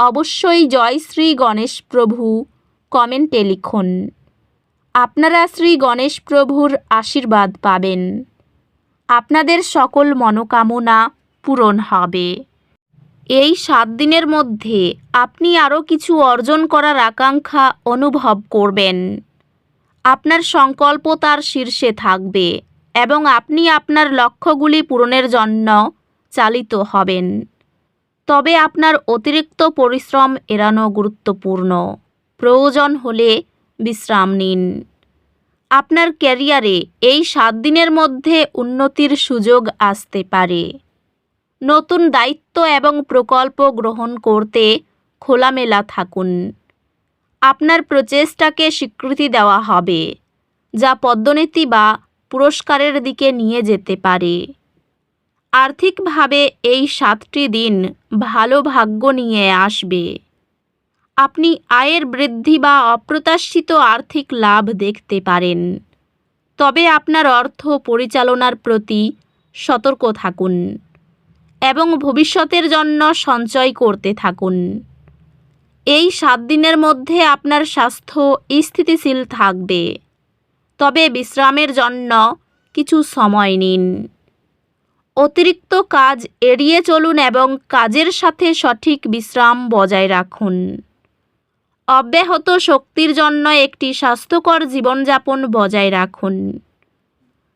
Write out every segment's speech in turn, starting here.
অবশ্যই জয় শ্রী গণেশ প্রভু, কমেন্টে লিখুন। আপনারা শ্রী গণেশ প্রভুর আশীর্বাদ পাবেন। আপনাদের সকল মনোকামনা পূরণ হবে। এই সাত দিনের মধ্যে আপনি আরও কিছু অর্জন করার আকাঙ্ক্ষা অনুভব করবেন। আপনার সংকল্প তার শীর্ষে থাকবে এবং আপনি আপনার লক্ষ্যগুলি পূরণের জন্য চালিত হবেন। তবে আপনার অতিরিক্ত পরিশ্রম এড়ানো গুরুত্বপূর্ণ। প্রয়োজন হলে বিশ্রাম নিন। আপনার ক্যারিয়ারে এই সাত দিনের মধ্যে উন্নতির সুযোগ আসতে পারে। নতুন দায়িত্ব এবং প্রকল্প গ্রহণ করতে খোলামেলা থাকুন। আপনার প্রচেষ্টাকে স্বীকৃতি দেওয়া হবে, যা পদ্মনীতি বা পুরস্কারের দিকে নিয়ে যেতে পারে। আর্থিকভাবে এই সাতটি দিন ভালো ভাগ্য নিয়ে আসবে। আপনি আয়ের বৃদ্ধি বা অপ্রত্যাশিত আর্থিক লাভ দেখতে পারেন। তবে আপনার অর্থ পরিচালনার প্রতি সতর্ক থাকুন এবং ভবিষ্যতের জন্য সঞ্চয় করতে থাকুন। এই সাত দিনের মধ্যে আপনার স্বাস্থ্য স্থিতিশীল থাকবে। তবে বিশ্রামের জন্য কিছু সময় নিন। অতিরিক্ত কাজ এড়িয়ে চলুন এবং কাজের সাথে সঠিক বিশ্রাম বজায় রাখুন। অব্যাহত শক্তির জন্য একটি স্বাস্থ্যকর জীবনযাপন বজায় রাখুন।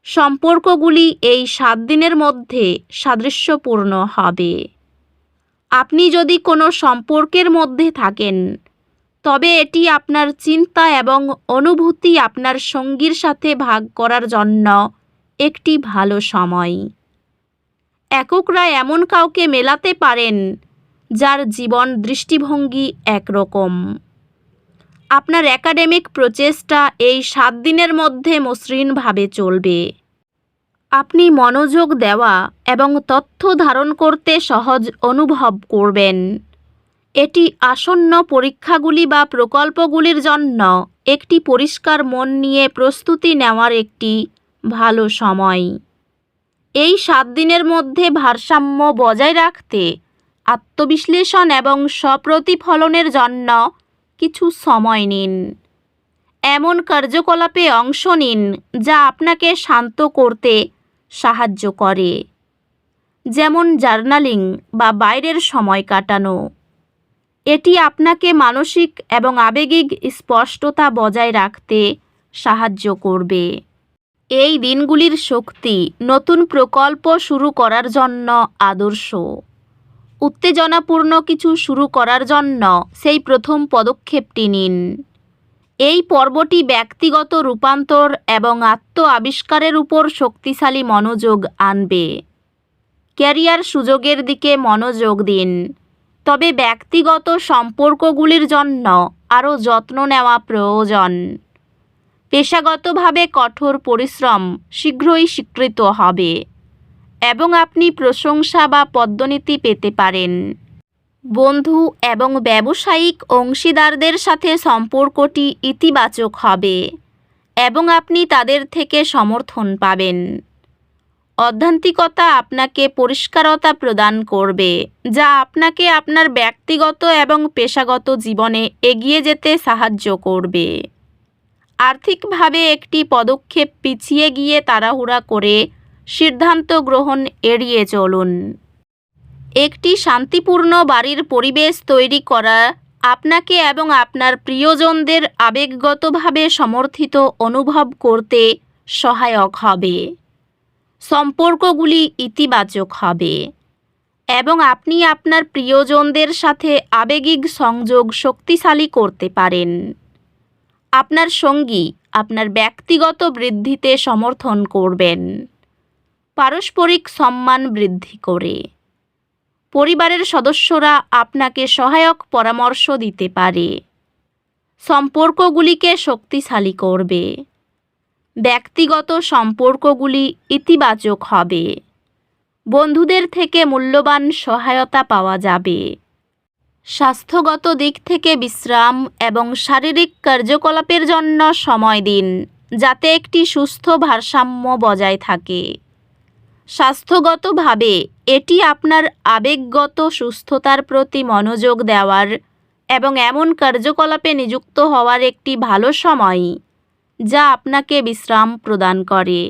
সম্পর্কগুলি এই সাত দিনের মধ্যে সাদৃশ্যপূর্ণ হবে। আপনি যদি কোনো সম্পর্কের মধ্যে থাকেন, তবে এটি আপনার চিন্তা এবং অনুভূতি আপনার সঙ্গীর সাথে ভাগ করার জন্য একটি ভালো সময়। এককরা এমন কাউকে মেলাতে পারেন যার জীবন দৃষ্টিভঙ্গি একরকম। আপনার একাডেমিক প্রচেষ্টা এই সাত দিনের মধ্যে মসৃণভাবে চলবে। আপনি মনোযোগ দেওয়া এবং তথ্য ধারণ করতে সহজ অনুভব করবেন। এটি আসন্ন পরীক্ষাগুলি বা প্রকল্পগুলির জন্য একটি পরিষ্কার মন নিয়ে প্রস্তুতি নেওয়ার একটি ভালো সময়। এই সাত দিনের মধ্যে ভারসাম্য বজায় রাখতে, আত্মবিশ্লেষণ এবং স্বপ্রতিফলনের জন্য কিছু সময় নিন। এমন কার্যকলাপে অংশ নিন যা আপনাকে শান্ত করতে সাহায্য করে। যেমন জার্নালিং বা বাইরের সময় কাটানো। এটি আপনাকে মানসিক এবং আবেগিক স্পষ্টতা বজায় রাখতে সাহায্য করবে। এই দিনগুলির শক্তি নতুন প্রকল্প শুরু করার জন্য আদর্শ। উত্তেজনাপূর্ণ কিছু শুরু করার জন্য সেই প্রথম পদক্ষেপটি নিন। এই পর্বটি ব্যক্তিগত রূপান্তর এবং আত্ম আবিষ্কারের উপর শক্তিশালী মনোযোগ আনবে। ক্যারিয়ার সুযোগের দিকে মনোযোগ দিন। তবে ব্যক্তিগত সম্পর্কগুলির জন্য আরও যত্ন নেওয়া প্রয়োজন। পেশাগতভাবে কঠোর পরিশ্রম শীঘ্রই স্বীকৃত হবে এবং আপনি প্রশংসা বা পদ্মনীতি পেতে পারেন। বন্ধু এবং ব্যবসায়িক অংশীদারদের সাথে সম্পর্কটি ইতিবাচক হবে এবং আপনি তাদের থেকে সমর্থন পাবেন। অধ্যান্তিকতা আপনাকে পরিষ্কারতা প্রদান করবে, যা আপনাকে আপনার ব্যক্তিগত এবং পেশাগত জীবনে এগিয়ে যেতে সাহায্য করবে। আর্থিকভাবে একটি পদক্ষেপ পিছিয়ে গিয়ে তাড়াহুড়া করে সিদ্ধান্ত গ্রহণ এড়িয়ে চলুন। একটি শান্তিপূর্ণ বাড়ির পরিবেশ তৈরি করা আপনাকে এবং আপনার প্রিয়জনদের আবেগগতভাবে সমর্থিত অনুভব করতে সহায়ক হবে। সম্পর্কগুলি ইতিবাচক হবে এবং আপনি আপনার প্রিয়জনদের সাথে আবেগিক সংযোগ শক্তিশালী করতে পারেন। আপনার সঙ্গী আপনার ব্যক্তিগত বৃদ্ধিতে সমর্থন করবেন। পারস্পরিক সম্মান বৃদ্ধি করে। পরিবারের সদস্যরা আপনাকে সহায়ক পরামর্শ দিতে পারে। সম্পর্কগুলিকে শক্তিশালী করবে। ব্যক্তিগত সম্পর্কগুলি ইতিবাচক হবে। বন্ধুদের থেকে মূল্যবান সহায়তা পাওয়া যাবে। স্বাস্থ্যগত দিক থেকে বিশ্রাম এবং শারীরিক কার্যকলাপের জন্য সময় দিন, যাতে একটি সুস্থ ভারসাম্য বজায় থাকে। স্বাস্থ্যগতভাবে, এটি আপনার আবেগগত সুস্থতার প্রতি মনোযোগ দেওয়ার এবং এমন কার্যকলাপে নিযুক্ত হওয়ার একটি ভালো সময়, যা আপনাকে বিশ্রাম প্রদান করে।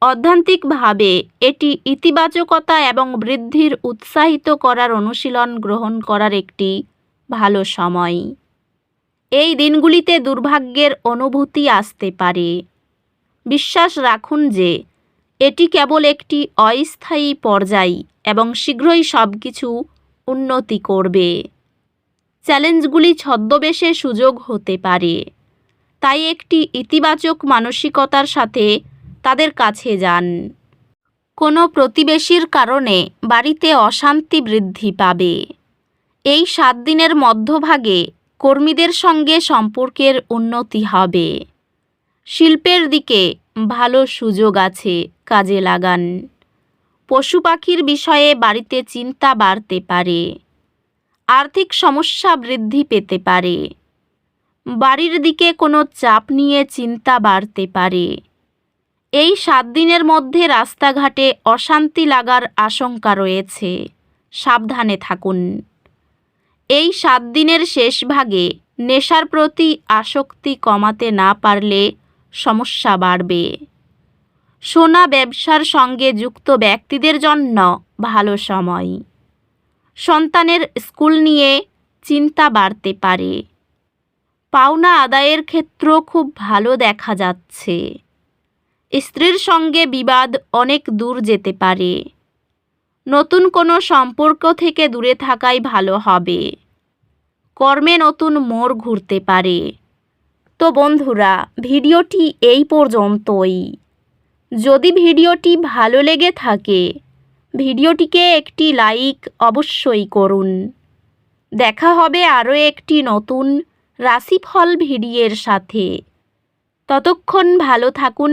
অধ্যান্তিকভাবে এটি ইতিবাচকতা এবং বৃদ্ধির উৎসাহিত করার অনুশীলন গ্রহণ করার একটি ভালো সময়। এই দিনগুলিতে দুর্ভাগ্যের অনুভূতি আসতে পারে। বিশ্বাস রাখুন যে, এটি কেবল একটি অস্থায়ী পর্যায় এবং শীঘ্রই সব কিছু উন্নতি করবে। চ্যালেঞ্জগুলি ছদ্মবেশে সুযোগ হতে পারে। তাই একটি ইতিবাচক মানসিকতার সাথে তাদের কাছে যান। কোনো প্রতিবেশীর কারণে বাড়িতে অশান্তি বৃদ্ধি পাবে। এই সাত দিনের মধ্যভাগে কর্মীদের সঙ্গে সম্পর্কের উন্নতি হবে। শিল্পের দিকে ভালো সুযোগ আছে কাজে লাগান। পশু পাখির বিষয়ে বাড়িতে চিন্তা বাড়তে পারে। আর্থিক সমস্যা বৃদ্ধি পেতে পারে। বাড়ির দিকে কোনো চাপ নিয়ে চিন্তা বাড়তে পারে। এই সাত দিনের মধ্যে রাস্তাঘাটে অশান্তি লাগার আশঙ্কা রয়েছে। সাবধানে থাকুন। এই সাত দিনের শেষ ভাগে নেশার প্রতি আসক্তি কমাতে না পারলে সমস্যা বাড়বে। সোনা ব্যবসার সঙ্গে যুক্ত ব্যক্তিদের জন্য ভালো সময়। সন্তানের স্কুল নিয়ে চিন্তা বাড়তে পারে। পাওনা আদায়ের ক্ষেত্র খুব ভালো দেখা যাচ্ছে। স্ত্রীর সঙ্গে বিবাদ অনেক দূর যেতে পারে। নতুন কোনো সম্পর্ক থেকে দূরে থাকাই ভালো হবে। কর্মে নতুন মোড় ঘুরতে পারে। তো বন্ধুরা, ভিডিওটি এই পর্যন্তই। যদি ভিডিওটি ভালো লেগে থাকে, ভিডিওটিকে একটি লাইক অবশ্যই করুন। দেখা হবে আরও একটি নতুন রাশিফল ভিডিওর সাথে। ততক্ষণ ভালো থাকুন